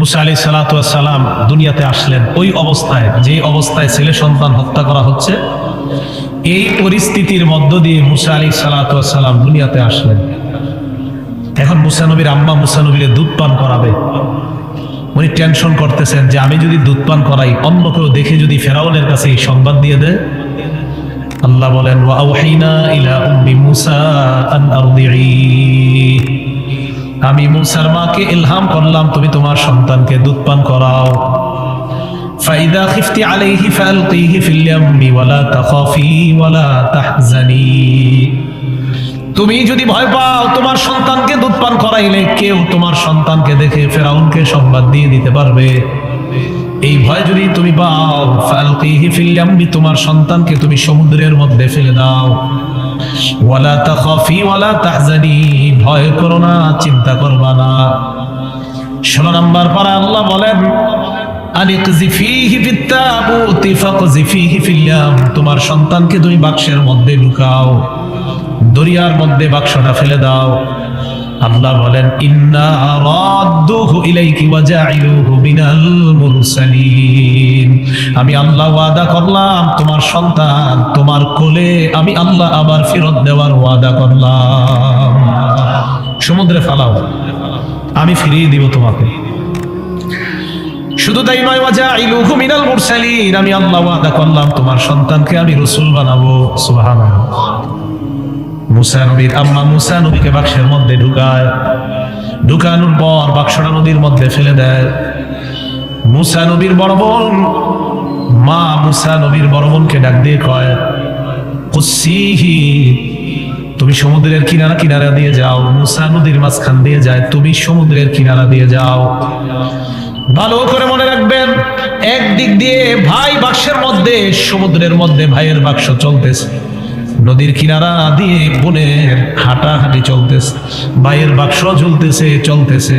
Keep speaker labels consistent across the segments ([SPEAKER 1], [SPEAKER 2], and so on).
[SPEAKER 1] মুসা আলি সালাম দুনিয়াতে আসলেন। ওই অবস্থায় যে অবস্থায় ছেলে সন্তান হত্যা করা হচ্ছে, এই পরিস্থিতির মধ্য দিয়ে মুসা আলি সালাম দুনিয়াতে আসলেন। এখন মুসানবীর আম্মা মুসানবীরে দুধ পান করাবে। উনি টেনশন করতেছেন যে আমি যদি দুধ পান করাই, অন্য কেউ দেখে যদি ফেরাউনের কাছে এই সংবাদ দিয়ে দেয়? আল্লাহ বলেন ওয়াউহাইনা ইলা মুসা আন আরদিঈ। আমি মুসার মাকে ইলহাম করলাম, তুমি তোমার সন্তানকে দুধ পান করাও তুমি যদি ভয় পাও, তোমার সন্তানকে দুধ পান করাইলে কেউ তোমার সন্তানকে দেখে ফেরাউনকে সংবাদ দিয়ে দিতে পারবে। এই ভয় যদি তুমি পাও, ফালকিহি ফিল ইয়াম্মি তোমার সন্তানকে তুমি সমুদ্রের মধ্যে ফেলে দাও। ওয়ালা তাখাফি ওয়ালা তাহজানি, ভয় করো না, চিন্তা করবা না। ষোলো নম্বর পারা আল্লাহ বলেন তোমার সন্তানকে তুমি বাক্সের মধ্যে লুকাও দরিয়ার মধ্যে বাক্সটা ফেলে দাও। আল্লাহ বলেন, ইন্না রাদ্দুহু ইলাইকি ওয়া জাইলুহু মিনাল মুরসালিন। আমি আল্লাহ ওয়াদা করলাম, তোমার সন্তান তোমার কোলে, আমি আল্লাহ আবার ফেরত দেওয়ার ওয়াদা করলাম। সমুদ্রে ফালাও, আমি ফিরিয়ে দিব তোমাকে। শুধু তাই নয় ওয়াজাইলুহু মিনাল মুরসালিন। আমি আল্লাহ ওয়াদা করলাম, তোমার সন্তানকে আমি রাসূল বানাবো, সুবহানাল্লাহ। মুসা নবীর আম্মা মুসা নবীকে বাক্সের মধ্যে ঢুকায়। ঢুকানোর পর বাক্সটা নদীর মধ্যে ফেলে দেয়। মুসা নবীর বড় মা মুসা নবীর বড় বোনকে ডাক দিয়ে কয়, কুসিহি, তুমি সমুদ্রের কিনারা কিনারা দিয়ে যাও। মুসা নদীর মাঝখান দিয়ে যায়, তুমি সমুদ্রের কিনারা দিয়ে যাও। ভালো করে মনে রাখবেন, একদিক দিয়ে ভাই বাক্সের মধ্যে, সমুদ্রের মধ্যে ভাইয়ের বাক্স চলতেছে। নদীর কিনারা দিয়ে বোনের হাঁটাহাঁটি চলতেছে ভাইয়ের বাক্স ঝুলতেছে, চলতেছে।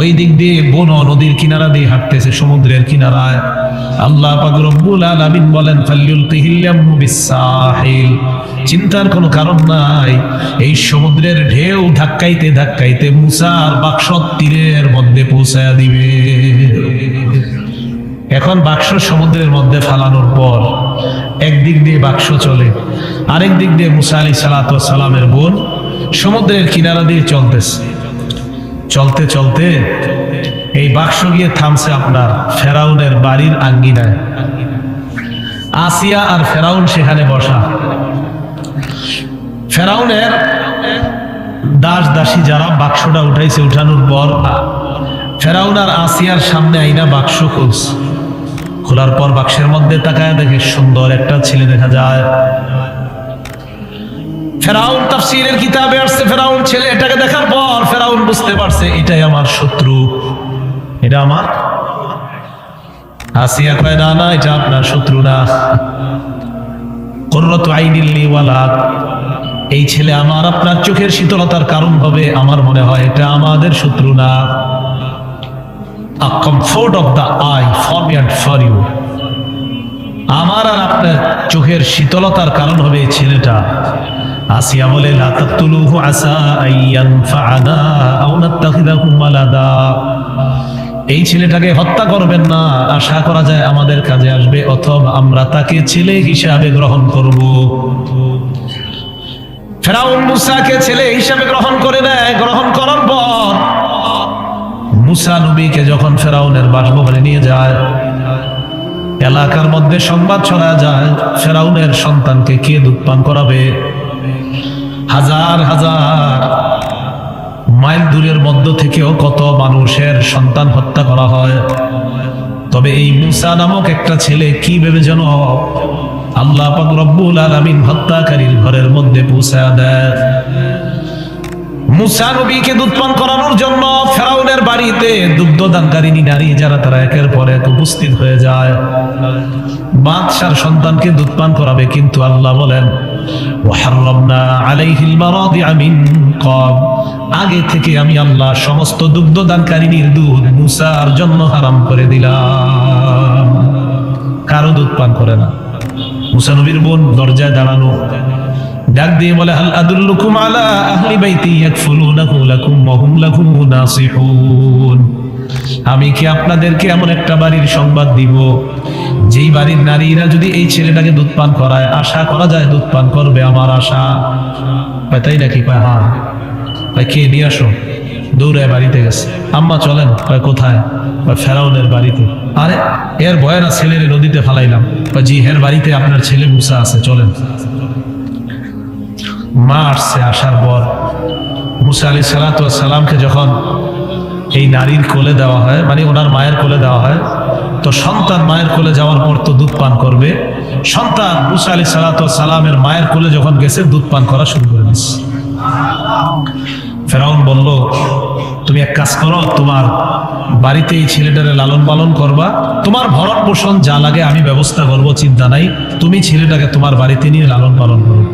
[SPEAKER 1] ওই দিক দিয়ে বোন নদীর কিনারা দিয়ে হাঁটতেছে, সমুদ্রের কিনারায়। আল্লাহ রব্বুল আলামিন বলেন ফাল্লুল কিহিল্লামু বিসাহিল চিন্তার কোনো কারণ নাই। এই সমুদ্রের ঢেউ ধাক্কাইতে ধাক্কাইতে মুসার বাক্স তীরের মধ্যে পৌঁছায়া দিবে। এখন বাক্স সমুদ্রের মধ্যে ফালানোর পর একদিক দিয়ে বাক্স চলে, আরেক দিক দিয়ে মুসা আলী সালাত সালামের বোন সমুদ্রের কিনারা দিয়ে চলতেছে। চলতে চলতে এই বাক্স গিয়ে থামছে আপনার ফেরাউনের বাড়ির আঙ্গিনায়। আসিয়া আর ফেরাউন সেখানে বসা। ফেরাউনের দাস দাসী যারা বাক্সটা উঠাইছে, উঠানোর পর ফেরাউন আর আসিয়ার সামনে আইনা বাক্স খুলছে। খোলার পর বাক্সের মধ্যে তাকায় দেখে সুন্দর একটা ছেলে দেখা যায়। ফেরাউন তাফসীরের কিতাবে আসছে, ফেরাউন ছেলে এটাকে দেখার পর ফেরাউন বুঝতে পারছে, এটাই আমার শত্রু। এটা আমার আসিয়া কয়, না না, এটা আপনার শত্রু না। করত আইনিল্লি ওয়ালাদ এই ছেলে আমার, আপনার চোখের শীতলতার কারণ হবে আমার মনে হয়, এটা আমাদের শত্রু না। A comfort of the eye for me and for you. আমার আর আপনার চোখের শীতলতার কারণ হবে এই ছেলেটা। আসিয়া বলে, লা তাকতুলুহু আসা আইয়ান ফাআনা আও নাত্তাখিদাহু ওয়ালাদা এই ছেলেটাকে হত্যা করবেন না। আশা করা যায় আমাদের কাজে আসবে, অথবা আমরা তাকে ছেলে হিসাবে গ্রহণ করব। ফেরাউন মুসাকে ছেলে হিসাবে গ্রহণ করে নেয়। গ্রহণ করার পর মুসা নবীকে যখন ফেরাউনের বাসভবনে নিয়ে যায়, এলাকার মধ্যে সংবাদ ছড়া যায়, ফেরাউনের সন্তানকে কে দুধ পান করাবে? হাজার হাজার মাইল দূরের মধ্য থেকেও কত মানুষের সন্তান হত্যা করা হয়। তবে এই মুসা নামক একটা ছেলে কি ভেবে যেন আল্লাহ পাক রব্বুল আলামিন হত্যাকারীর ঘরের মধ্যে পৌঁছায় দেয়। মুসা নবীকে দুধ পান করানোর জন্য ফেরাউনের বাড়িতে দুগ্ধদানকারিনী নারী যারা, তারা একের পর এক উপস্থিত হয়ে যায়। বাদশার সন্তানকে দুধ পান করাবে, কিন্তু আল্লাহ বলেন, ওয়াহাররামনা আলাইহিল মারাদিআ মিন ক্বাব আগে থেকে আমি আল্লাহ সমস্ত দুগ্ধ দুগ্ধদানকারিনীর দুধ মুসার জন্য হারাম করে দিলাম। কারও দুধ পান করে না। মুসা নবীর বোন দরজায় দাঁড়ানো। ডাক দিয়ে বলে, হাল আদুল্লুকুম আলা আহলি বাইতি ইয়াকফুলুনাহু লাকুম ওয়া হুম নাসিহুন। আমি কি আপনাদেরকে এমন একটা বাড়ির সংবাদ দিব, যেই বাড়ির নারীরা যদি এই ছেলেটাকে দুধ পান করায়, আশা করা যায় দুধ পান করবে আমার আশা? তাই নাকি? কয় হ্যাঁ। কয় খেয়ে নিয়ে আসো। দৌড়ায় বাড়িতে গেছে। আম্মা, চলেন। কয়, কোথায়? কয়, ফেরাউনের বাড়িতে। আরে, এর ভয় না, ছেলের নদীতে ফালাইলাম। কয়, জি, হের বাড়িতে আপনার ছেলে মুসা আছে, চলেন। মা আসছে আসার পর মুসা আলী সালাতামকে যখন এই নারীর কোলে দেওয়া হয় মানে ওনার মায়ের কোলে দেওয়া হয়, তো সন্তান মায়ের কোলে যাওয়ার পর তো দুধ পান করবে। সন্তান মুসা আলী সালাতামের মায়ের কোলে যখন গেছে, দুধ পান করা শুরু করে দিচ্ছে ফেরাউন বলল, তুমি এক কাজ করো, তোমার বাড়িতে এই ছেলেটারে লালন পালন করবা। তোমার ভরণ পোষণ যা লাগে আমি ব্যবস্থা করব, চিন্তা নাই। তুমি ছেলেটাকে তোমার বাড়িতে নিয়ে লালন পালন করো।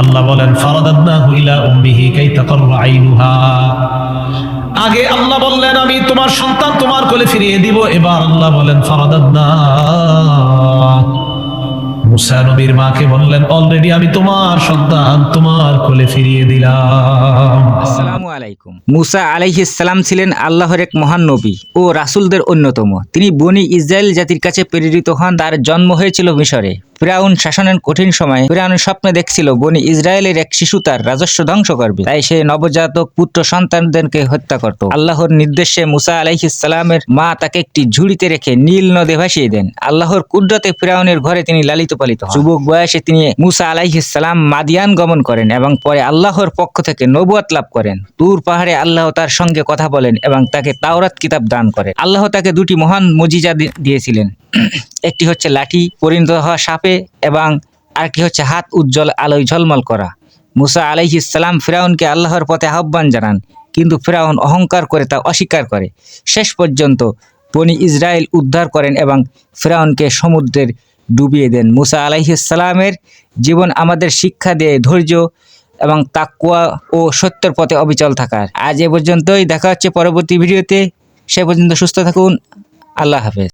[SPEAKER 1] আল্লাহ বলেন আগে আল্লাহ বললেন, আমি তোমার সন্তান তোমার কোলে ফিরিয়ে দিব। এবার আল্লাহ বলেন, ফারাদাদনা মুসা নবীর মাকে বললেন, অলরেডি আমি তোমার সন্তান তোমার কোলে ফিরিয়ে দিলাম।
[SPEAKER 2] আসসালামু আলাইকুম। মুসা আলাইহিসসালাম ছিলেন আল্লাহর এক মহান নবী ও রাসূলদের অন্যতম। তিনি বনি ইসরায়েল জাতির কাছে প্রেরিত হন, তার জন্ম হয়েছিল মিশরে। ফিরাউন শাসনের কঠিন সময় ফিরাউন স্বপ্নে দেখছিল বনি ইসরায়েলের এক শিশু তার রাজস্ব ধ্বংস করবে। তাই সে নবজাতক পুত্র সন্তানদেরকে হত্যা করত। আল্লাহর নির্দেশে মুসা আলাইহিসসালামের মা তাকে একটি ঝুড়িতে রেখে নীল নদে ভাসিয়ে দেন। আল্লাহর কুদরতে ফিরাউনের ঘরে তিনি লালিত পালিত যুবক বয়সে তিনি মুসা আলাইহিসসালাম মাদিয়ান গমন করেন এবং পরে আল্লাহর পক্ষ থেকে নবুয়াত লাভ করেন। তুর পাহাড়ে আল্লাহ তার সঙ্গে কথা বলেন এবং তাকে তাওরাত কিতাব দান করেন। আল্লাহ তাকে দুটি মহান মজিজা দিয়েছিলেন। একটি হচ্ছে লাঠি পরিণত হওয়া সাপে এবং আরেকটি হচ্ছে, হাত উজ্জ্বল, আলোয় ঝলমল করা। মুসা আলাইহিসসালাম ফিরাউনকে আল্লাহর পথে আহ্বান জানান, কিন্তু ফিরাউন অহংকার করে তা অস্বীকার করে। শেষ পর্যন্ত বনি ইসরায়েল উদ্ধার করেন এবং ফিরাউনকে সমুদ্রের ডুবিয়ে দেন। মুসা আলাইহিসসালামের জীবন আমাদের শিক্ষা দেয় ধৈর্য এবং তাকুয়া ও সত্যের পথে অবিচল থাকার। আজ এ পর্যন্তই, দেখা হচ্ছে পরবর্তী ভিডিওতে। সে পর্যন্ত সুস্থ থাকুন, আল্লাহ হাফেজ।